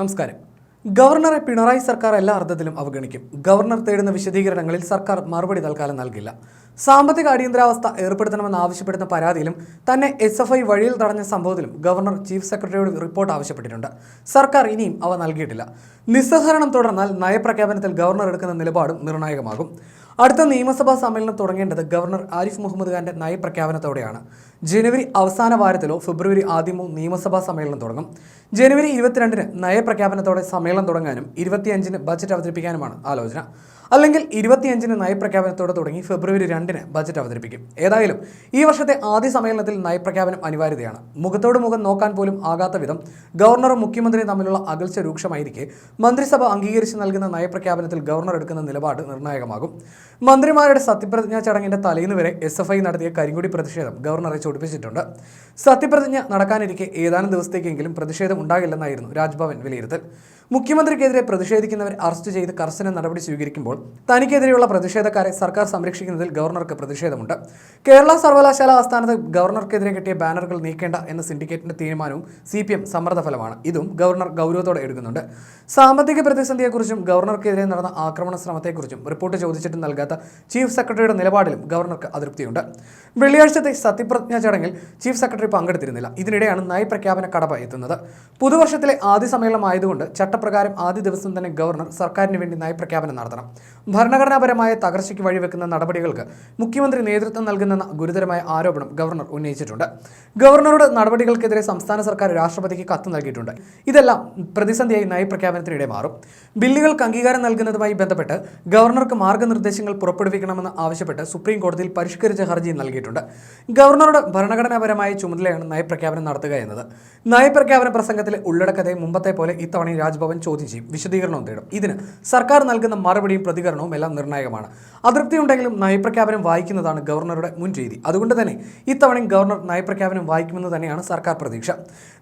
നമസ്കാരം. ഗവർണറെ പിണറായി സർക്കാർ എല്ലാ അർത്ഥത്തിലും അവഗണിക്കും. ഗവർണർ തേടുന്ന വിശദീകരണങ്ങളിൽ സർക്കാർ മറുപടി തൽക്കാലം നൽകില്ല. സാമ്പത്തിക അടിയന്തരാവസ്ഥ ഏർപ്പെടുത്തണമെന്ന് ആവശ്യപ്പെടുന്ന പരാതിയിലും തന്നെ എസ് എഫ് ഐ വഴിയിൽ തടഞ്ഞ സംഭവത്തിലും ഗവർണർ ചീഫ് സെക്രട്ടറിയോട് റിപ്പോർട്ട് ആവശ്യപ്പെട്ടിട്ടുണ്ട്. സർക്കാർ ഇനിയും അവ നൽകിയിട്ടില്ല. നിസ്സഹരണം തുടർന്നാൽ നയപ്രഖ്യാപനത്തിൽ ഗവർണർ എടുക്കുന്ന നിലപാടും നിർണായകമാകും. അടുത്ത നിയമസഭാ സമ്മേളനം തുടങ്ങേണ്ടത് ഗവർണർ ആരിഫ് മുഹമ്മദ് ഖാന്റെ നയപ്രഖ്യാപനത്തോടെയാണ്. ജനുവരി അവസാന വാരത്തിലോ ഫെബ്രുവരി ആദ്യമോ നിയമസഭാ സമ്മേളനം തുടങ്ങും. ജനുവരി ഇരുപത്തിരണ്ടിന് നയപ്രഖ്യാപനത്തോടെ സമ്മേളനം തുടങ്ങാനും ഇരുപത്തിയഞ്ചിന് ബജറ്റ് അവതരിപ്പിക്കാനുമാണ് ആലോചന. അല്ലെങ്കിൽ ഇരുപത്തിയഞ്ചിന് നയപ്രഖ്യാപനത്തോടെ തുടങ്ങി ഫെബ്രുവരി രണ്ടിന് ബജറ്റ് അവതരിപ്പിക്കും. ഏതായാലും ഈ വർഷത്തെ ആദ്യ സമ്മേളനത്തിൽ നയപ്രഖ്യാപനം അനിവാര്യതയാണ്. മുഖത്തോട് മുഖം നോക്കാൻ പോലും ആകാത്ത വിധം ഗവർണറും മുഖ്യമന്ത്രിയും തമ്മിലുള്ള അകൽച്ച രൂക്ഷമായിരിക്കെ മന്ത്രിസഭ അംഗീകരിച്ച് നൽകുന്ന നയപ്രഖ്യാപനത്തിൽ ഗവർണർ എടുക്കുന്ന നിലപാട് നിർണായകമാകും. മന്ത്രിമാരുടെ സത്യപ്രതിജ്ഞാ ചടങ്ങിന്റെ തലേന്ന് വരെ എസ് എഫ് ഐ നടത്തിയ കരിങ്കുടി പ്രതിഷേധം ഗവർണറെ ചൊടിപ്പിച്ചിട്ടുണ്ട് സത്യപ്രതിജ്ഞ നടക്കാനിരിക്കെ ഏതാനും ദിവസത്തേക്കെങ്കിലും പ്രതിഷേധം ഉണ്ടാകില്ലെന്നായിരുന്നു രാജ്ഭവൻ വിലയിരുത്തൽ. മുഖ്യമന്ത്രിക്കെതിരെ പ്രതിഷേധിക്കുന്നവരെ അറസ്റ്റ് ചെയ്ത് കർശന നടപടി സ്വീകരിക്കുമ്പോൾ തനിക്കെതിരെയുള്ള പ്രതിഷേധക്കാരെ സർക്കാർ സംരക്ഷിക്കുന്നതിൽ ഗവർണർക്ക് പ്രതിഷേധമുണ്ട്. കേരള സർവകലാശാല ആസ്ഥാനത്ത് ഗവർണർക്കെതിരെ കിട്ടിയ ബാനറുകൾ നീക്കേണ്ട എന്ന സിൻഡിക്കേറ്റിന്റെ തീരുമാനവും സി പി എം സമ്മർദ്ദഫലമാണ്. ഇതും ഗവർണർ ഗൗരവത്തോടെ എടുക്കുന്നുണ്ട്. സാമ്പത്തിക പ്രതിസന്ധിയെക്കുറിച്ചും ഗവർണർക്കെതിരെ നടന്ന ആക്രമണ ശ്രമത്തെക്കുറിച്ചും റിപ്പോർട്ട് ചോദിച്ചിട്ട് നൽകാത്ത ചീഫ് സെക്രട്ടറിയുടെ നിലപാടിലും ഗവർണർക്ക് അതൃപ്തിയുണ്ട്. വെള്ളിയാഴ്ചത്തെ സത്യപ്രതിജ്ഞാ ചടങ്ങിൽ ചീഫ് സെക്രട്ടറി പങ്കെടുത്തിരുന്നില്ല. ഇതിനിടെയാണ് നയപ്രഖ്യാപന കടപ എത്തുന്നത്. പുതുവർഷത്തിലെ ആദ്യ സമ്മേളനം ആയതുകൊണ്ട് ചട്ടപ്രകാരം ആദ്യ ദിവസം തന്നെ ഗവർണർ സർക്കാരിന് വേണ്ടി നയപ്രഖ്യാപനം നടത്തണം. ഭരണഘടനാപരമായ തകർച്ചയ്ക്ക് വഴിവെക്കുന്ന നടപടികൾക്ക് മുഖ്യമന്ത്രി നേതൃത്വം നൽകുന്നെന്ന ഗുരുതരമായ ആരോപണം ഗവർണർ ഉന്നയിച്ചിട്ടുണ്ട്. ഗവർണറുടെ നടപടികൾക്കെതിരെ സംസ്ഥാന സർക്കാർ രാഷ്ട്രപതിക്ക് കത്ത് നൽകിയിട്ടുണ്ട്. ഇതെല്ലാം പ്രതിസന്ധിയായി നയപ്രഖ്യാപനത്തിനിടെ മാറും. ബില്ലുകൾക്ക് അംഗീകാരം നൽകുന്നതുമായി ബന്ധപ്പെട്ട് ഗവർണർക്ക് മാർഗനിർദ്ദേശങ്ങൾ പുറപ്പെടുവിക്കണമെന്ന് ആവശ്യപ്പെട്ട് സുപ്രീം കോടതിയിൽ പരിഷ്കരിച്ച ഹർജി നൽകിയിട്ടുണ്ട്. ഗവർണറുടെ ഭരണഘടനാപരമായ ചുമതലയാണ് നയപ്രഖ്യാപനം നടത്തുക എന്നത്. നയപ്രഖ്യാപന പ്രസംഗത്തിലെ ഉള്ളടക്കത്തെ മുമ്പത്തെ പോലെ ഇത്തവണയും രാജ്ഭവൻ ചോദ്യം ചെയ്യും വിശദീകരണവും തേടും. ഇതിന് സർക്കാർ നൽകുന്ന മറുപടിയും പ്രതികരണവും എല്ലാം നിർണായകമാണ്. അതൃപ്തിയുണ്ടെങ്കിലും നയപ്രഖ്യാപനം വായിക്കുന്നതാണ് ഗവർണറുടെ മുൻ രീതി. അതുകൊണ്ട് തന്നെ ഇത്തവണയും ഗവർണർ നയപ്രഖ്യാപനം വായിക്കുമെന്ന് തന്നെയാണ് സർക്കാർ പ്രതീക്ഷ.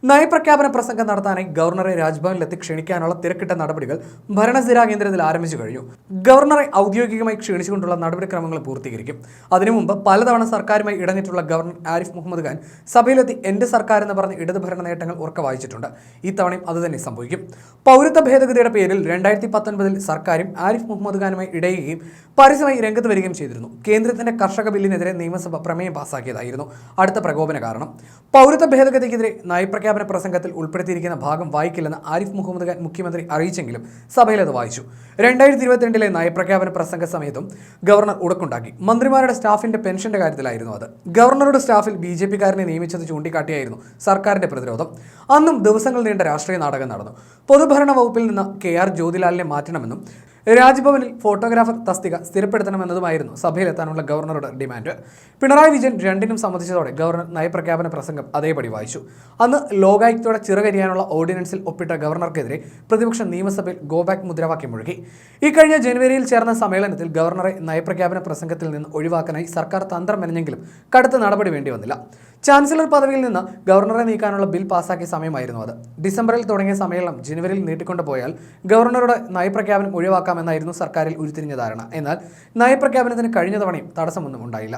നയപ്രഖ്യാപന പ്രസംഗം നടത്താനായി ഗവർണറെ രാജ്ഭവനിലെത്തി ക്ഷണിക്കാനുള്ള തിരക്കിട്ട നടപടികൾ ഭരണസ്ഥിരാ കേന്ദ്രത്തിൽ ആരംഭിച്ചു കഴിഞ്ഞു. ഗവർണറെ ഔദ്യോഗികമായി ക്ഷണിച്ചുകൊണ്ടുള്ള നടപടിക്രമങ്ങൾ പൂർത്തീകരിക്കും. അതിനു മുമ്പ് പലതവണ സർക്കാരുമായി ഇടഞ്ഞിട്ടുള്ള ഗവർണർ ആരിഫ് മുഹമ്മദ് ഖാൻ സഭയിലെത്തി എന്റെ സർക്കാർ എന്ന് പറഞ്ഞ് ഇടതുഭരണ നേട്ടങ്ങൾ ഉറക്ക വായിച്ചിട്ടുണ്ട്. ഇത്തവണയും അതുതന്നെ സംഭവിക്കും. പൗരത്വ ഭേദഗതിയുടെ പേരിൽ രണ്ടായിരത്തി പത്തൊൻപതിൽ സർക്കാരും ആരിഫ് മുഹമ്മദ് ഖാനുമായി ഇടയുകയും പരസ്യമായി രംഗത്ത് വരികയും ചെയ്തിരുന്നു. കേന്ദ്രത്തിന്റെ കർഷക ബില്ലിനെതിരെ നിയമസഭ പ്രമേയം പാസാക്കിയതായിരുന്നു അടുത്ത പ്രകോപന കാരണം. പൗരത്വ ഭേദഗതിക്കെതിരെ നയപ്രഖ്യാപന പ്രസംഗത്തിൽ ഉൾപ്പെടുത്തിയിരിക്കുന്ന ഭാഗം വായിക്കില്ലെന്ന് ആരിഫ് മുഹമ്മദ് ഖാൻ മുഖ്യമന്ത്രി അറിയിച്ചെങ്കിലും സഭയിൽ അത് വായിച്ചു. രണ്ടായിരത്തി ഇരുപത്തിരണ്ടിലെ നയപ്രഖ്യാപന പ്രസംഗ സമയത്തും ഗവർണർ ഉടക്കുണ്ടാക്കി. മന്ത്രിമാരുടെ സ്റ്റാഫിന്റെ പെൻഷന്റെ കാര്യത്തിലായിരുന്നു അത്. ഗവർണറുടെ സ്റ്റാഫിൽ ബി ജെ പിക്കാരനെ നിയമിച്ചത് ചൂണ്ടിക്കാട്ടിയായിരുന്നു സർക്കാരിന്റെ പ്രതിരോധം. അന്നും ദിവസങ്ങൾ നീണ്ട രാഷ്ട്രീയ നാടകം നടന്നു. പൊതുഭരണ വകുപ്പിൽ നിന്ന് കെ ആർ ജ്യോതിലാലിനെ മാറ്റണമെന്നും രാജ്ഭവനിൽ ഫോട്ടോഗ്രാഫർ തസ്തിക സ്ഥിരപ്പെടുത്തണമെന്നതുമായിരുന്നു സഭയിലെത്താനുള്ള ഗവർണറുടെ ഡിമാൻഡ്. പിണറായി വിജയൻ രണ്ടിനും സംബന്ധിച്ചതോടെ ഗവർണർ നയപ്രഖ്യാപന പ്രസംഗം അതേപടി വായിച്ചു. അന്ന് ലോകായുക്തയുടെ ചിറകരിയാനുള്ള ഓർഡിനൻസിൽ ഒപ്പിട്ട ഗവർണർക്കെതിരെ പ്രതിപക്ഷ നിയമസഭയിൽ ഗോബാക്ക് മുദ്രാവാക്യം മുഴുകി ഇക്കഴിഞ്ഞ ജനുവരിയിൽ ചേർന്ന സമ്മേളനത്തിൽ ഗവർണറെ നയപ്രഖ്യാപന പ്രസംഗത്തിൽ നിന്ന് ഒഴിവാക്കാനായി സർക്കാർ തന്ത്രം മെനഞ്ഞെങ്കിലും കടുത്ത നടപടി വേണ്ടി വന്നില്ല. ചാൻസലർ പദവിയിൽ നിന്ന് ഗവർണറെ നീക്കാനുള്ള ബിൽ പാസാക്കിയ സമയമായിരുന്നു അത്. ഡിസംബറിൽ തുടങ്ങിയ സമ്മേളനം ജനുവരിയിൽ നീട്ടിക്കൊണ്ടുപോയാൽ ഗവർണറുടെ നയപ്രഖ്യാപനം ഒഴിവാക്കാമെന്നായിരുന്നു സർക്കാരിൽ ഉരുത്തിരിഞ്ഞ ധാരണ. എന്നാൽ നയപ്രഖ്യാപനത്തിന് കഴിഞ്ഞ തവണയും തടസ്സമൊന്നും ഉണ്ടായില്ല.